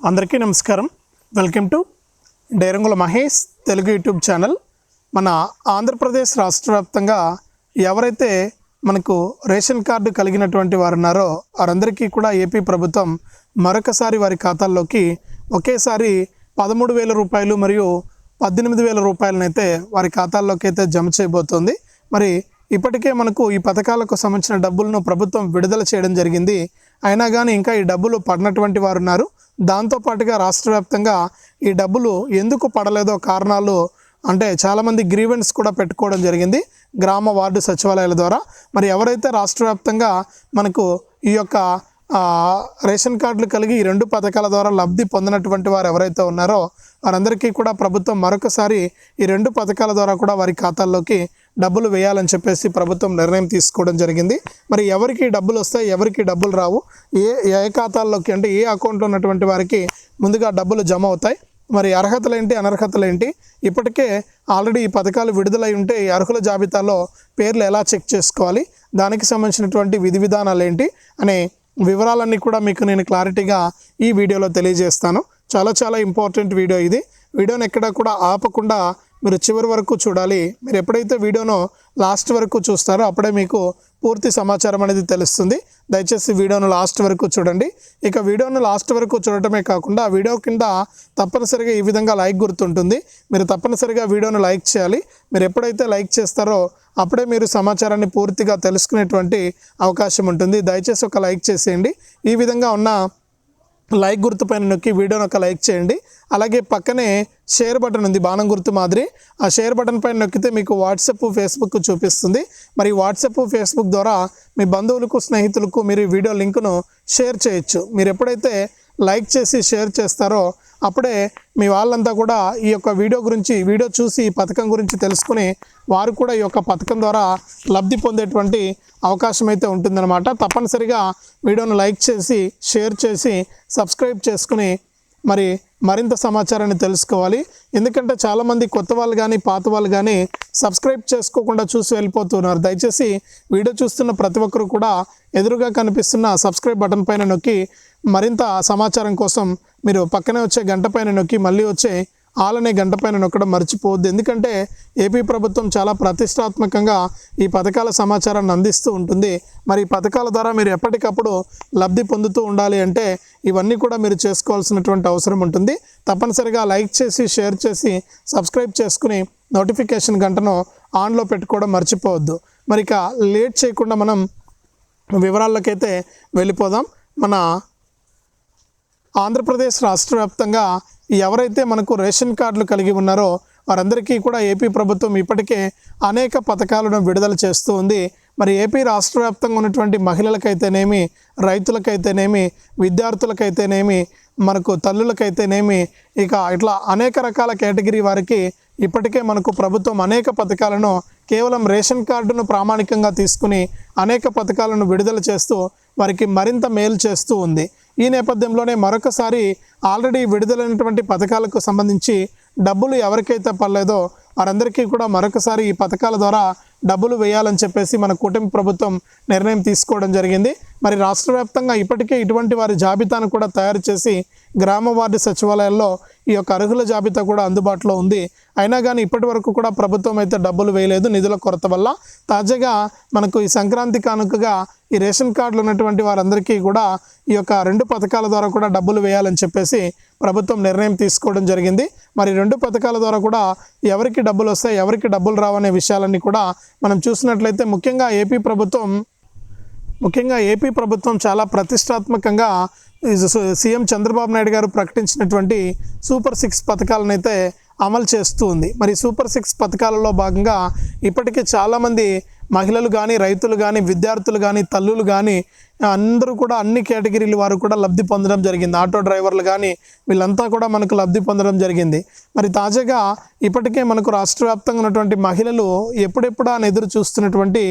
అందరికీ నమస్కారం. Welcome to డైరంగుల Mahesh Telugu YouTube channel. మన ఆంధ్రప్రదేశ్ రాష్ట్ర వ్యాప్తంగా ఎవరైతే మనకు రేషన్ కార్డు కలిగినటువంటి వారు ఉన్నారో వారందరికీ కూడా ఏపీ ప్రభుత్వం మరొకసారి వారి ఖాతాల్లోకి ఒకేసారి పదమూడు వేల రూపాయలు మరియు పద్దెనిమిది వేల రూపాయలనైతే వారి ఖాతాల్లోకి అయితే జమ చేయబోతోంది. మరి ఇప్పటికే మనకు ఈ పథకాలకు సంబంధించిన డబ్బులను ప్రభుత్వం విడుదల చేయడం జరిగింది. అయినా కానీ ఇంకా ఈ డబ్బులు పడినటువంటి వారు ఉన్నారు దాంతోపాటుగా రాష్ట్ర వ్యాప్తంగా ఈ డబ్బులు ఎందుకు పడలేదో కారణాలు అంటే చాలామంది గ్రీవెన్స్ కూడా పెట్టుకోవడం జరిగింది గ్రామ వార్డు సచివాలయాల ద్వారా. మరి ఎవరైతే రాష్ట్ర వ్యాప్తంగా మనకు ఈ యొక్క రేషన్ కార్డులు కలిగి ఈ రెండు పథకాల ద్వారా లబ్ధి పొందినటువంటి వారు ఎవరైతే ఉన్నారో వారందరికీ కూడా ప్రభుత్వం మరొకసారి ఈ రెండు పథకాల ద్వారా కూడా వారి ఖాతాల్లోకి డబ్బులు వేయాలని చెప్పేసి ప్రభుత్వం నిర్ణయం తీసుకోవడం జరిగింది. మరి ఎవరికి డబ్బులు వస్తాయి ఎవరికి డబ్బులు రావు ఏ ఏ ఖాతాల్లోకి అంటే ఏ అకౌంట్లో ఉన్నటువంటి వారికి ముందుగా డబ్బులు జమ అవుతాయి. మరి అర్హతలు ఏంటి అనర్హతలు ఏంటి ఇప్పటికే ఆల్రెడీ ఈ పథకాలు విడుదలై ఉంటే ఈ అర్హుల జాబితాలో పేర్లు ఎలా చెక్ చేసుకోవాలి దానికి సంబంధించినటువంటి విధి విధానాలు ఏంటి అనే వివరాలన్నీ కూడా మీకు నేను క్లారిటీగా ఈ వీడియోలో తెలియజేస్తాను. చాలా చాలా ఇంపార్టెంట్ వీడియో ఇది. వీడియోని ఎక్కడ కూడా ఆపకుండా మీరు చివరి వరకు చూడాలి. మీరు ఎప్పుడైతే వీడియోను లాస్ట్ వరకు చూస్తారో అప్పుడే మీకు పూర్తి సమాచారం అనేది తెలుస్తుంది. దయచేసి వీడియోను లాస్ట్ వరకు చూడండి. ఇక వీడియోను లాస్ట్ వరకు చూడటమే కాకుండా వీడియో కింద తప్పనిసరిగా ఈ విధంగా లైక్ గుర్తుంటుంది. మీరు తప్పనిసరిగా వీడియోను లైక్ చేయాలి. మీరు ఎప్పుడైతే లైక్ చేస్తారో అప్పుడే మీరు సమాచారాన్ని పూర్తిగా తెలుసుకునేటువంటి అవకాశం ఉంటుంది. దయచేసి ఒక లైక్ చేసేయండి. ఈ విధంగా ఉన్న లైక్ గుర్తు పైన నొక్కి వీడియోని ఒక లైక్ చేయండి. అలాగే పక్కనే షేర్ బటన్ ఉంది బాణం గుర్తు మాదిరి. ఆ షేర్ బటన్ పైన నొక్కితే మీకు వాట్సాప్ ఫేస్బుక్ చూపిస్తుంది. మరి వాట్సాప్ ఫేస్బుక్ ద్వారా మీ బంధువులకు స్నేహితులకు మీరు ఈ వీడియో లింకును షేర్ చేయొచ్చు. మీరు ఎప్పుడైతే లైక్ చేసి షేర్ చేస్తారో అప్పుడే మీ వాళ్ళంతా కూడా ఈ యొక్క వీడియో గురించి వీడియో చూసి ఈ పథకం గురించి తెలుసుకుని వారు కూడా ఈ యొక్క పథకం ద్వారా లబ్ధి పొందేటువంటి అవకాశం అయితే ఉంటుందన్నమాట. తప్పనిసరిగా వీడియోను లైక్ చేసి షేర్ చేసి సబ్స్క్రైబ్ చేసుకుని మరి మరింత సమాచారాన్ని తెలుసుకోవాలి. ఎందుకంటే చాలామంది కొత్త వాళ్ళు కానీ పాత వాళ్ళు కానీ సబ్స్క్రైబ్ చేసుకోకుండా చూసి వెళ్ళిపోతున్నారు. దయచేసి వీడియో చూస్తున్న ప్రతి ఒక్కరు కూడా ఎదురుగా కనిపిస్తున్న సబ్స్క్రైబ్ బటన్ పైన నొక్కి మరింత సమాచారం కోసం మీరు పక్కనే వచ్చే గంట పైన నొక్కి మళ్ళీ వచ్చే ఆలనే అనే గంట పైన నొక్కడం మర్చిపోవద్దు. ఎందుకంటే ఏపీ ప్రభుత్వం చాలా ప్రతిష్టాత్మకంగా ఈ పథకాల సమాచారాన్ని అందిస్తూ ఉంటుంది. మరి ఈ పథకాల ద్వారా మీరు ఎప్పటికప్పుడు లబ్ధి పొందుతూ ఉండాలి అంటే ఇవన్నీ కూడా మీరు చేసుకోవాల్సినటువంటి అవసరం ఉంటుంది. తప్పనిసరిగా లైక్ చేసి షేర్ చేసి సబ్స్క్రైబ్ చేసుకుని నోటిఫికేషన్ గంటను ఆన్లో పెట్టుకోవడం మర్చిపోవద్దు. మరి ఇక లేట్ చేయకుండా మనం వివరాలకైతే వెళ్ళిపోదాం. మన ఆంధ్రప్రదేశ్ రాష్ట్ర వ్యాప్తంగా ఎవరైతే మనకు రేషన్ కార్డులు కలిగి ఉన్నారో వారందరికీ కూడా ఏపీ ప్రభుత్వం ఇప్పటికే అనేక పథకాలను విడుదల చేస్తూ ఉంది. మరి ఏపీ రాష్ట్ర వ్యాప్తంగా ఉన్నటువంటి మహిళలకైతేనేమి రైతులకైతేనేమి విద్యార్థులకైతేనేమి మనకు తల్లులకైతేనేమి ఇక ఇట్లా అనేక రకాల కేటగిరీ వారికి ఇప్పటికే మనకు ప్రభుత్వం అనేక పథకాలను కేవలం రేషన్ కార్డును ప్రామాణికంగా తీసుకుని అనేక పథకాలను విడుదల చేస్తూ వారికి మరింత మేలు చేస్తూ ఉంది. ఈ నేపథ్యంలోనే మరొకసారి ఆల్రెడీ విడుదలైనటువంటి పథకాలకు సంబంధించి డబ్బులు ఎవరికైతే పర్లేదో వారందరికీ కూడా మరొకసారి ఈ పథకాల ద్వారా డబ్బులు వేయాలని చెప్పేసి మన కూటమి ప్రభుత్వం నిర్ణయం తీసుకోవడం జరిగింది. మరి రాష్ట్ర వ్యాప్తంగా ఇప్పటికే ఇటువంటి వారి జాబితాను కూడా తయారు చేసి గ్రామ వార్డు సచివాలయాల్లో ఈ యొక్క అర్హుల జాబితా కూడా అందుబాటులో ఉంది. అయినా కానీ ఇప్పటి వరకు కూడా ప్రభుత్వం అయితే డబ్బులు వేయలేదు నిధుల కొరత వల్ల. తాజాగా మనకు ఈ సంక్రాంతి కానుకగా ఈ రేషన్ కార్డులు ఉన్నటువంటి వారందరికీ కూడా ఈ యొక్క రెండు పథకాల ద్వారా కూడా డబ్బులు వేయాలని చెప్పేసి ప్రభుత్వం నిర్ణయం తీసుకోవడం జరిగింది. మరి రెండు పథకాల ద్వారా కూడా ఎవరికి డబ్బులు వస్తాయి ఎవరికి డబ్బులు రావనే విషయాలన్నీ కూడా మనం చూసినట్లయితే ముఖ్యంగా ఏపీ ప్రభుత్వం ముఖ్యంగా ఏపీ ప్రభుత్వం చాలా ప్రతిష్టాత్మకంగా సీఎం చంద్రబాబు నాయుడు గారు ప్రకటించినటువంటి సూపర్ సిక్స్ పథకాలను అయితే అమలు చేస్తూ ఉంది. మరి సూపర్ సిక్స్ పథకాలలో భాగంగా ఇప్పటికే చాలామంది మహిళలు కానీ రైతులు కానీ విద్యార్థులు కానీ తల్లులు కానీ అందరూ కూడా అన్ని కేటగిరీల వారు కూడా లబ్ధి పొందడం జరిగింది. ఆటో డ్రైవర్లు కానీ వీళ్ళంతా కూడా మనకు లబ్ధి పొందడం జరిగింది. మరి తాజాగా ఇప్పటికే మనకు రాష్ట్ర వ్యాప్తంగా ఉన్నటువంటి మహిళలు ఎప్పుడెప్పుడా అని ఎదురు చూస్తున్నటువంటి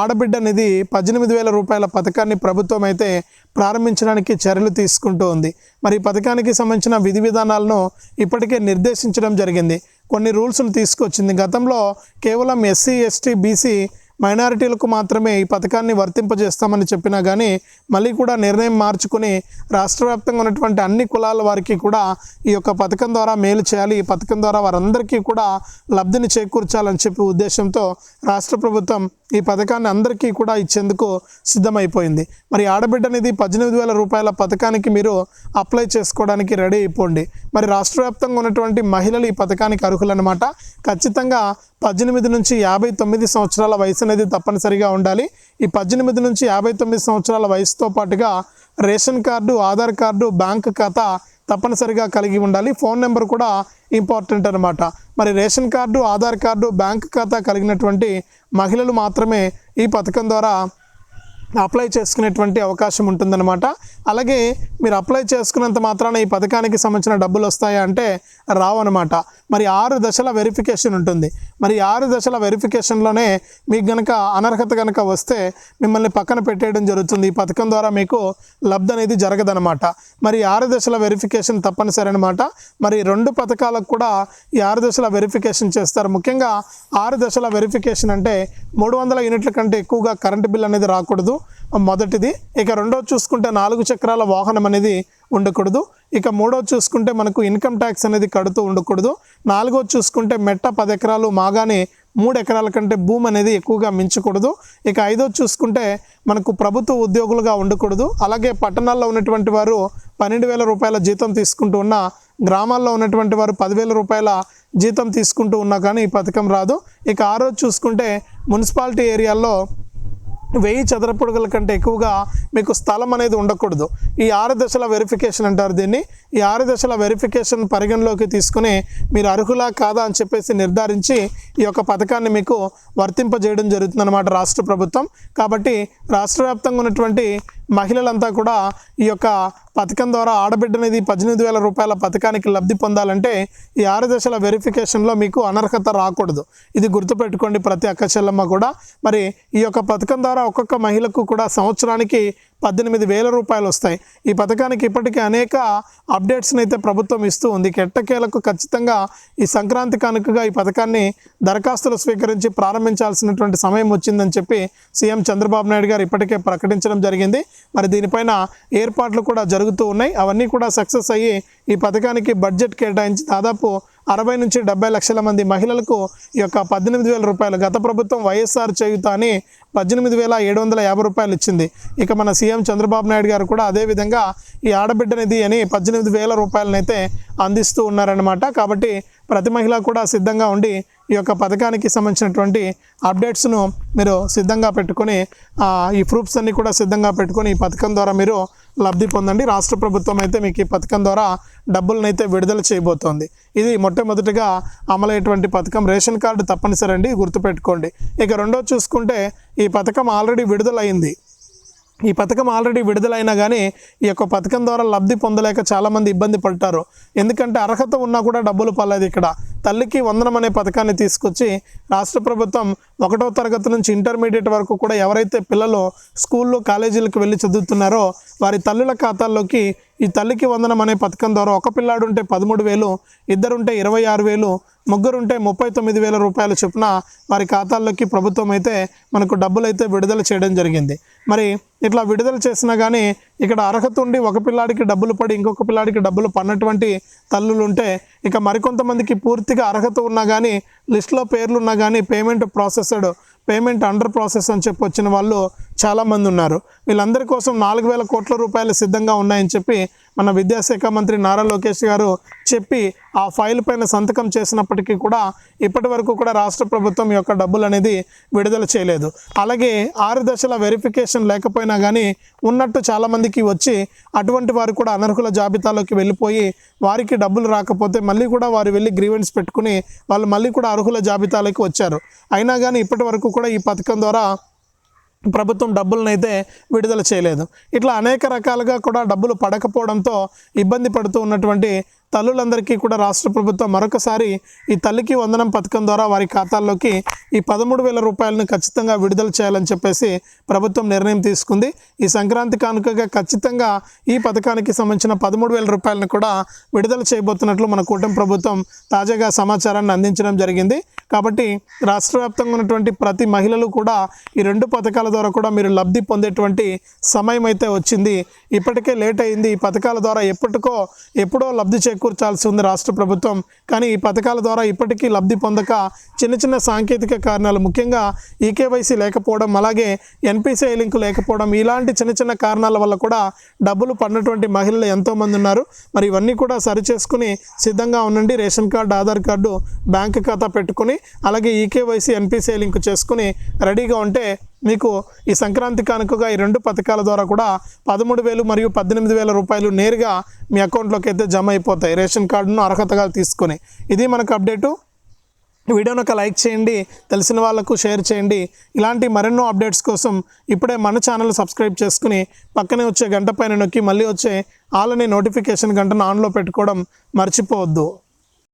ఆడబిడ్డ అనేది పద్దెనిమిది వేల రూపాయల పథకాన్ని ప్రభుత్వం అయితే ప్రారంభించడానికి చర్యలు తీసుకుంటూ ఉంది. మరి ఈ పథకానికి సంబంధించిన విధి విధానాలను ఇప్పటికే నిర్దేశించడం జరిగింది. కొన్ని రూల్స్ను తీసుకొచ్చింది. గతంలో కేవలం ఎస్సీ ఎస్టీ బీసీ మైనారిటీలకు మాత్రమే ఈ పథకాన్ని వర్తింపజేస్తామని చెప్పినా కానీ మళ్ళీ కూడా నిర్ణయం మార్చుకుని రాష్ట్ర వ్యాప్తంగా ఉన్నటువంటి అన్ని కులాల వారికి కూడా ఈ యొక్క పథకం ద్వారా మేలు చేయాలి. ఈ పథకం ద్వారా వారందరికీ కూడా లబ్ధిని చేకూర్చాలని చెప్పి ఉద్దేశంతో రాష్ట్ర ప్రభుత్వం ఈ పథకాన్ని అందరికీ కూడా ఇచ్చేందుకు సిద్ధమైపోయింది. మరి ఆడబిడ్డ అనేది పద్దెనిమిది వేల రూపాయల పథకానికి మీరు అప్లై చేసుకోవడానికి రెడీ అయిపోండి. మరి రాష్ట్ర వ్యాప్తంగా ఉన్నటువంటి మహిళలు ఈ పథకానికి అర్హులన్నమాట. ఖచ్చితంగా పద్దెనిమిది నుంచి యాభై తొమ్మిది సంవత్సరాల వయసు అనేది తప్పనిసరిగా ఉండాలి. ఈ పద్దెనిమిది నుంచి యాభై తొమ్మిది సంవత్సరాల వయసుతో పాటుగా ration card Aadhaar card bank ఖాతా తప్పనిసరిగా కలిగి ఉండాలి. ఫోన్ నెంబర్ కూడా ఇంపార్టెంట్ అనమాట మరి ration card Aadhaar card bank ఖాతా కలిగినటువంటి మహిళలు మాత్రమే ఈ పథకం ద్వారా అప్లై చేసుకునేటువంటి అవకాశం ఉంటుందన్నమాట. అలాగే మీరు అప్లై చేసుకున్నంత మాత్రాన ఈ పథకానికి సంబంధించిన డబ్బులు వస్తాయా అంటే రావన్నమాట మరి ఆరు దశల వెరిఫికేషన్ ఉంటుంది. మరి ఆరు దశల వెరిఫికేషన్లోనే మీకు గనక అనర్హత కనుక వస్తే మిమ్మల్ని పక్కన పెట్టేయడం జరుగుతుంది. ఈ పథకం ద్వారా మీకు లబ్ధి అనేది జరగదనమాట మరి ఆరు దశల వెరిఫికేషన్ తప్పనిసరి అనమాట మరి రెండు పథకాలకు కూడా ఈ ఆరు దశల వెరిఫికేషన్ చేస్తారు. ముఖ్యంగా ఆరు దశల వెరిఫికేషన్ అంటే మూడు వందల యూనిట్ల కంటే ఎక్కువగా కరెంటు బిల్ అనేది రాకూడదు. మొదటిది. ఇక రెండోది చూసుకుంటే నాలుగు చక్రాల వాహనం అనేది ఉండకూడదు. ఇక మూడోది చూసుకుంటే మనకు ఇన్కమ్ ట్యాక్స్ అనేది కడుతూ ఉండకూడదు. నాలుగోది చూసుకుంటే మెట్ట పది ఎకరాలు మాగానే మూడు ఎకరాల కంటే భూమి అనేది ఎక్కువగా మించకూడదు. ఇక ఐదోది చూసుకుంటే మనకు ప్రభుత్వ ఉద్యోగులుగా ఉండకూడదు. అలాగే పట్టణాల్లో ఉన్నటువంటి వారు పన్నెండు వేల రూపాయల జీతం తీసుకుంటూ ఉన్న గ్రామాల్లో ఉన్నటువంటి వారు పదివేల రూపాయల జీతం తీసుకుంటూ ఉన్నా కానీ ఈ పథకం రాదు. ఇక ఆరోజు చూసుకుంటే మున్సిపాలిటీ ఏరియాల్లో వెయ్యి చదరపుడుగుల కంటే ఎక్కువగా మీకు స్థలం అనేది ఉండకూడదు. ఈ ఆరు దశల వెరిఫికేషన్ అంటారు దీన్ని. ఈ ఆరు దశల వెరిఫికేషన్ పరిగణలోకి తీసుకుని మీరు అర్హులా కాదా అని చెప్పేసి నిర్ధారించి ఈ యొక్క పథకాన్ని మీకు వర్తింపజేయడం జరుగుతుందన్నమాట రాష్ట్ర ప్రభుత్వం. కాబట్టి రాష్ట్ర వ్యాప్తంగా ఉన్నటువంటి మహిళలంతా కూడా ఈ యొక్క పథకం ద్వారా ఆడబిడ్డ అనేది పద్దెనిమిది వేల రూపాయల పథకానికి లబ్ధి పొందాలంటే ఈ ఆరు దశల వెరిఫికేషన్లో మీకు అనర్హత రాకూడదు. ఇది గుర్తుపెట్టుకోండి ప్రతి అక్క చెల్లమ్మ కూడా. మరి ఈ యొక్క పథకం ద్వారా ఒక్కొక్క మహిళకు కూడా సంవత్సరానికి పద్దెనిమిది వేల రూపాయలు వస్తాయి ఈ పథకానికి ఇప్పటికే అనేక అప్డేట్స్ని అయితే ప్రభుత్వం ఇస్తూ ఉంది. కెట్టకేలకు ఖచ్చితంగా ఈ సంక్రాంతి కానుకగా ఈ పథకాన్ని దరఖాస్తులు స్వీకరించి ప్రారంభించాల్సినటువంటి సమయం వచ్చిందని చెప్పి సీఎం చంద్రబాబు నాయుడు గారు ఇప్పటికే ప్రకటించడం జరిగింది. మరి దీనిపైన ఏర్పాట్లు కూడా జరుగుతూ ఉన్నాయి. అవన్నీ కూడా సక్సెస్ అయ్యి ఈ పథకానికి బడ్జెట్ కేటాయించి దాదాపు అరవై నుంచి డెబ్బై లక్షల మంది మహిళలకు ఈ యొక్క పద్దెనిమిది వేల రూపాయలు గత ప్రభుత్వం వైఎస్ఆర్ చేయుత అని పద్దెనిమిది వేల ఏడు వందల యాభై రూపాయలు ఇచ్చింది. ఇక మన సీఎం చంద్రబాబు నాయుడు గారు కూడా అదేవిధంగా ఈ ఆడబిడ్డ నిధి అని పద్దెనిమిది వేల రూపాయలనైతే అందిస్తూ ఉన్నారనమాట కాబట్టి ప్రతి మహిళ కూడా సిద్ధంగా ఉండి ఈ యొక్క పథకానికి సంబంధించినటువంటి అప్డేట్స్ను మీరు సిద్ధంగా పెట్టుకొని ఈ ప్రూఫ్స్ అన్నీ కూడా సిద్ధంగా పెట్టుకొని ఈ పథకం ద్వారా మీరు లబ్ధి పొందండి. రాష్ట్ర ప్రభుత్వం అయితే మీకు ఈ పథకం ద్వారా డబ్బులను అయితే విడుదల చేయబోతోంది. ఇది మొట్టమొదటిగా అమలైనటువంటి పథకం. రేషన్ కార్డు తప్పనిసరి అండి గుర్తుపెట్టుకోండి. ఇక రెండో చూసుకుంటే ఈ పథకం ఆల్రెడీ విడుదలైంది. ఈ పథకం ఆల్రెడీ విడుదలైనా కానీ ఈ యొక్క పథకం ద్వారా లబ్ధి పొందలేక చాలామంది ఇబ్బంది పడతారు ఎందుకంటే అర్హత ఉన్నా కూడా డబ్బులు పర్లేదు ఇక్కడ. తల్లికి వందనం అనే పథకాన్ని తీసుకొచ్చి రాష్ట్ర ప్రభుత్వం ఒకటో తరగతి నుంచి ఇంటర్మీడియట్ వరకు కూడా ఎవరైతే పిల్లలు స్కూల్లో కాలేజీలకు వెళ్ళి చదువుతున్నారో వారి తల్లుల ఖాతాల్లోకి ఈ తల్లికి వందనం అనే పథకం ద్వారా ఒక పిల్లాడు ఉంటే పదమూడు వేలు ఇద్దరుంటే ఇరవై ఆరు వేలు ముగ్గురుంటే ముప్పై తొమ్మిది వేల రూపాయల చొప్పున వారి ఖాతాల్లోకి ప్రభుత్వం అయితే మనకు డబ్బులు అయితే విడుదల చేయడం జరిగింది. మరి ఇట్లా విడుదల చేసినా కానీ ఇక్కడ అర్హత ఉండి ఒక పిల్లాడికి డబ్బులు పడి ఇంకొక పిల్లాడికి డబ్బులు పడినటువంటి తల్లులు ఉంటే ఇక మరికొంతమందికి పూర్తిగా అర్హత ఉన్నా కానీ లిస్ట్లో పేర్లు ఉన్నా కానీ payment processed payment under process అని చెప్పి వచ్చిన వాళ్ళు చాలామంది ఉన్నారు. వీళ్ళందరి కోసం నాలుగు వేల కోట్ల రూపాయలు సిద్ధంగా ఉన్నాయని చెప్పి మన విద్యాశాఖ మంత్రి నారా లోకేష్ గారు చెప్పి ఆ ఫైల్ పైన సంతకం చేసినప్పటికీ కూడా ఇప్పటి వరకు కూడా రాష్ట్ర ప్రభుత్వం యొక్క డబ్బులు అనేది విడుదల చేయలేదు. అలాగే ఆరు దశల వెరిఫికేషన్ లేకపోయినా కానీ ఉన్నట్టు చాలామందికి వచ్చి అటువంటి వారు కూడా అనర్హుల జాబితాలోకి వెళ్ళిపోయి వారికి డబ్బులు రాకపోతే మళ్ళీ కూడా వారు వెళ్ళి గ్రీవెన్స్ పెట్టుకుని వాళ్ళు మళ్ళీ కూడా అర్హుల జాబితాలోకి వచ్చారు. అయినా కానీ ఇప్పటి వరకు కూడా ఈ పథకం ద్వారా ప్రభుత్వం డబ్బులను అయితే విడుదల చేయలేదు. ఇట్లా అనేక రకాలుగా కూడా డబ్బులు పడకపోవడంతో ఇబ్బంది పడుతూ ఉన్నటువంటి తల్లులందరికీ కూడా రాష్ట్ర ప్రభుత్వం మరొకసారి ఈ తల్లికి వందనం పథకం ద్వారా వారి ఖాతాల్లోకి ఈ పదమూడు వేల రూపాయలను ఖచ్చితంగా విడుదల చేయాలని చెప్పేసి ప్రభుత్వం నిర్ణయం తీసుకుంది. ఈ సంక్రాంతి కానుకగా ఖచ్చితంగా ఈ పథకానికి సంబంధించిన పదమూడు వేల రూపాయలను కూడా విడుదల చేయబోతున్నట్లు మన కూటమి ప్రభుత్వం తాజాగా సమాచారాన్ని అందించడం జరిగింది. కాబట్టి రాష్ట్ర వ్యాప్తంగా ఉన్నటువంటి ప్రతి మహిళలు కూడా ఈ రెండు పథకాల ద్వారా కూడా మీరు లబ్ధి పొందేటువంటి సమయం అయితే వచ్చింది. ఇప్పటికే లేట్ అయింది. ఈ పథకాల ద్వారా ఎప్పటికో ఎప్పుడో లబ్ధి చేకూర్చాల్సి ఉంది రాష్ట్ర ప్రభుత్వం. కానీ ఈ పథకాల ద్వారా ఇప్పటికీ లబ్ధి పొందక చిన్న చిన్న సాంకేతిక కారణాలు ముఖ్యంగా ఈకేవైసీ లేకపోవడం అలాగే ఎన్పిసిఐ లింక్ లేకపోవడం ఇలాంటి చిన్న చిన్న కారణాల వల్ల కూడా డబ్బులు పడినటువంటి మహిళలు ఎంతోమంది ఉన్నారు. మరి ఇవన్నీ కూడా సరి చేసుకుని సిద్ధంగా ఉండండి. Ration card Aadhaar card bank ఖాతా పెట్టుకుని అలాగే ఈకేవైసీ ఎన్పిసిఐ లింక్ చేసుకుని రెడీగా ఉంటే మీకు ఈ సంక్రాంతి కానుకగా ఈ రెండు పథకాల ద్వారా కూడా పదమూడు వేలు మరియు పద్దెనిమిది వేల రూపాయలు నేరుగా మీ అకౌంట్లోకి అయితే జమ అయిపోతాయి. రేషన్ కార్డును అర్హతగా తీసుకొని. ఇది మనకు అప్డేటు. వీడియోను ఒక లైక్ చేయండి. తెలిసిన వాళ్ళకు షేర్ చేయండి. ఇలాంటి మరెన్నో అప్డేట్స్ కోసం ఇప్పుడే మన ఛానల్ సబ్స్క్రైబ్ చేసుకుని పక్కనే వచ్చే గంట పైన నొక్కి మళ్ళీ వచ్చే ఆల్ అనే నోటిఫికేషన్ గంటను ఆన్లో పెట్టుకోవడం మర్చిపోవద్దు.